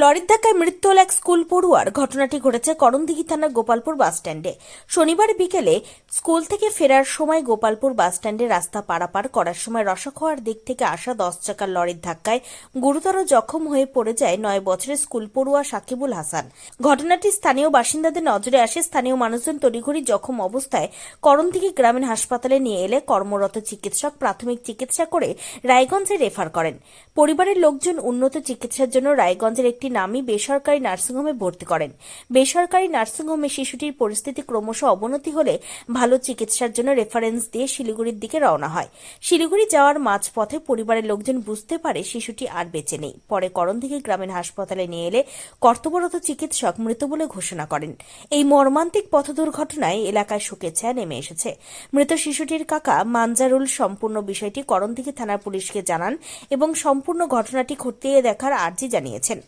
লরির ধাক্কায় মৃত্যু হল এক স্কুল পড়ুয়ার ঘটনাটি ঘটেছে করণদিঘি থানার গোপালপুর বাসস্ট্যান্ডে। শনিবার বিকেলে স্কুল থেকে ফেরার সময় গোপালপুর বাসস্ট্যান্ডে রাস্তা পারাপার করার সময় রসখোয়ার দিক থেকে আসা দশ চাকার লরির ধাক্কায় গুরুতর জখম হয়ে পড়ে যায় নয় বছরের স্কুল পড়ুয়া সাকিবুল হাসান। ঘটনাটি স্থানীয় বাসিন্দাদের নজরে আসে। স্থানীয় মানুষজন তড়িঘড়ি জখম অবস্থায় করণদিঘি গ্রামীণ হাসপাতালে নিয়ে এলে কর্মরত চিকিৎসক প্রাথমিক চিকিৎসা করে রায়গঞ্জে রেফার করেন। পরিবারের লোকজন উন্নত চিকিৎসার জন্য রায়গঞ্জের একটি নামী বেসরকারি নার্সিংহোমে ভর্তি করেন। বেসরকারি নার্সিংহোমে শিশুটির পরিস্থিতি ক্রমশ অবনতি হলে ভালো চিকিৎসার জন্য রেফারেন্স দিয়ে শিলিগুড়ির দিকে রওনা হয়। শিলিগুড়ি যাওয়ার মাঝপথে পরিবারের লোকজন বুঝতে পারে শিশুটি আর বেঁচে নেই। পরে করণদিঘি গ্রামীণ হাসপাতালে নিয়ে এলে কর্তব্যরত চিকিৎসক মৃত বলে ঘোষণা করেন। এই মর্মান্তিক পথ দুর্ঘটনায় এলাকায় শোকের ছায়া নেমে এসেছে। মৃত শিশুটির কাকা মানজারুল সম্পূর্ণ বিষয়টি করণদিঘি থানার পুলিশকে জানান এবং সম্পূর্ণ ঘটনাটি খতিয়ে দেখার আর্জি জানিয়েছেন।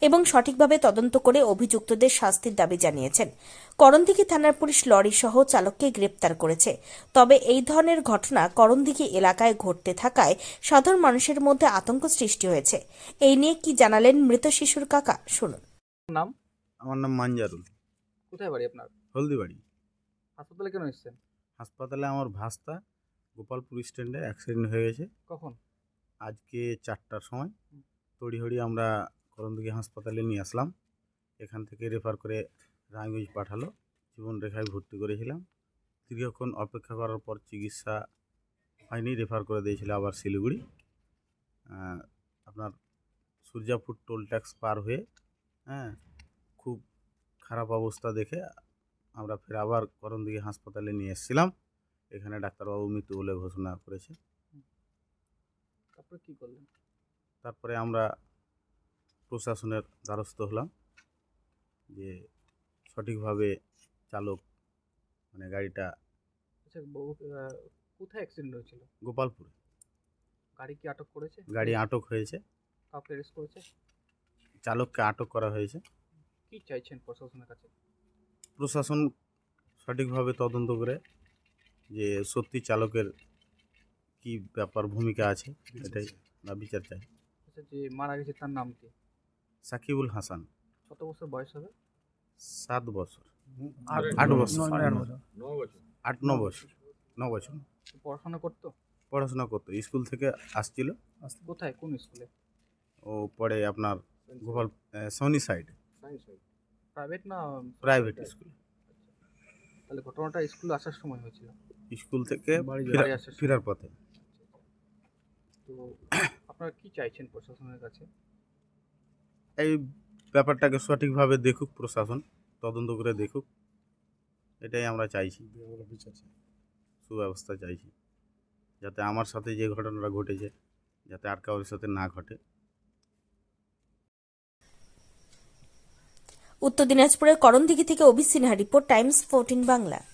এবং সঠিকভাবে তদন্ত করে অভিযুক্তদের শাস্তির দাবি জানিয়েছেন। করণদিঘি থানার পুলিশ লরি সহ চালককে গ্রেপ্তার করেছে। তবে এই ধরনের ঘটনা করণদিঘি এলাকায় ঘটতে থাকায় সাধারণ মানুষের মধ্যে আতঙ্ক সৃষ্টি হয়েছে। এই নিয়ে কি জানালেন মৃত শিশুর কাকা? শুনুন। নাম? আমার নাম মানজারুল কোথায় বাড়ি আপনার? হলদিবাড়ি। হাসপাতালে কেন এসেছেন? হাসপাতালে আমার ভাস্তা গোপালপুর স্ট্যান্ডে অ্যাক্সিডেন্ট হয়ে গেছে। কখন? আজকে চারটার সময়। তড়িহড়ি আমরা করণদিঘি হাসপাতালে নিয়ে আসলাম। এখান থেকে রেফার করে রায়গঞ্জ পাঠালো। জীবন রেখায় ভর্তি করেছিলাম। দীর্ঘক্ষণ অপেক্ষা করার পর চিকিৎসা হয়নি রেফার করে দিয়েছিল আবার শিলিগুড়ি। আপনার সূর্যাপুর টোল ট্যাক্স পার হয়ে হ্যাঁ খুব খারাপ অবস্থা দেখে আমরা ফের আবার করণদিঘি হাসপাতালে নিয়ে এসেছিলাম। এখানে ডাক্তারবাবু মৃত্যু বলে ঘোষণা করেছে। তারপরে কি করলেন? তারপরে আমরা প্রশাসনের দ্বারস্থ হলাম যে সঠিকভাবে চালক মানে গাড়িটা আচ্ছা কোথায় অ্যাক্সিডেন্ট হয়েছিল? গোপালপুরে। গাড়ি কি আটক করেছে? গাড়ি আটক হয়েছে। কাউকে অ্যারেস্ট করেছে? চালককে আটক করা হয়েছে। কি চাইছেন প্রশাসনের কাছে? প্রশাসন সঠিকভাবে তদন্ত করে যে সত্যি চালকের কি ব্যাপার ভূমিকা আছে এটাই না বিচার চাই। আচ্ছা যে মারা গেছে তার নাম কি? সাকিবুল হাসান। কত বছর বয়স হবে? সাত বছর। আট বছর। আট ন বছর। ন বছর। পড়াশোনা করতো? পড়াশোনা করতো। স্কুল থেকে আসছিল। কোথায়? কোন স্কুলে? ও পড়ে আপনার গোপাল সনি সাইড। প্রাইভেট না প্রাইভেট স্কুল। তাহলে ঘটনাটা স্কুল আসার সময় হয়েছিল। স্কুল থেকে। ফেরার পথে। তো আপনারা কি চাইছেন প্রশাসনের কাছে? এই ব্যাপারটাকে সঠিকভাবে দেখুক প্রশাসন, তদন্ত করে দেখুক। এটাই আমরা চাইছি। সুব্যবস্থা চাইছি। যাতে আমার সাথে যে ঘটনাটা ঘটেছে, যাতে আর কারোর সাথে না ঘটে। উত্তর দিনাজপুরের করণদিঘি থেকে Abhi Sinha report, Times fourteen Bangla.